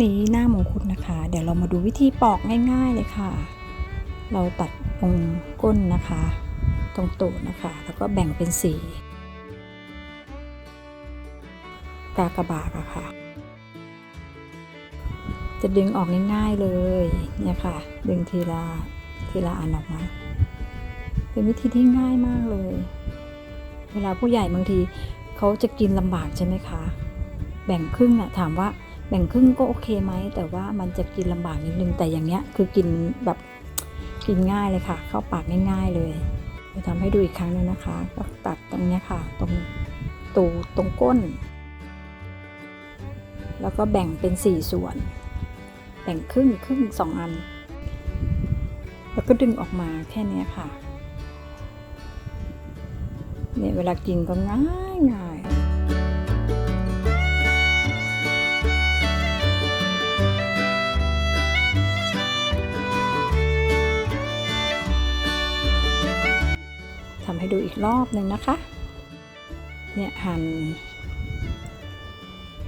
นี่หน้ามงคุดนะคะ เดี๋ยวเรามาดูวิธีปอกง่าย ๆเลยค่ะ เราตัดตรงก้นนะคะ ตรงตูดนะคะ แล้วก็แบ่งเป็นสีกากระบากอะค่ะ จะดึงออกง่ายๆเลยเนี่ยค่ะ ดึงทีละทีละอันออกมา เป็นวิธีที่ง่ายมากเลย เวลาผู้ใหญ่บางทีเขาจะกินลำบากใช่ไหมคะ แบ่งครึ่งอะถามว่า แบ่งครึ่งก็โอเคไหม แต่ว่ามันจะกินลำบากนิดนึงแต่อย่างเนี้ยคือกินแบบกินง่ายเลยค่ะ เข้าปากง่าย ๆเลยจะทำให้ดูอีกครั้งหนึงนะคะ ก็ตัดตรงเนี้ยค่ะ ตรงตูตรงก้น แล้วก็แบ่งเป็นสี่ส่วน แบ่งครึ่งครึ่งสองอัน แล้วก็ดึงออกมาแค่นี้ค่ะเนี่ยเวลากินก็ง่ายง่าย ให้ดูอีกรอบหนึ่งนะคะ เนี่ยหั่น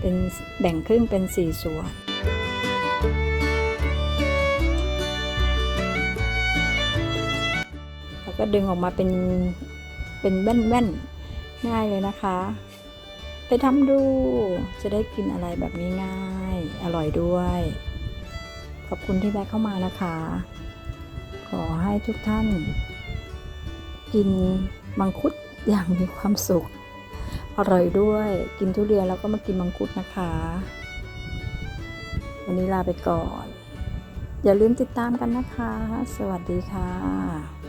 เป็นแบ่งครึ่งเป็นสี่ส่วนแล้วก็ดึงออกมาเป็นเป็นแว่นๆง่ายเลยนะคะ ไปทำดูจะได้กินอะไรแบบนี้ง่ายอร่อยด้วย ขอบคุณที่แวะเข้ามานะคะ ขอให้ทุกท่าน กินมังคุดอย่างมีความสุข อร่อยด้วยกินทุเรียนแล้วก็มากินมังคุดนะคะ วันนี้ลาไปก่อน อย่าลืมติดตามกันนะคะ สวัสดีค่ะ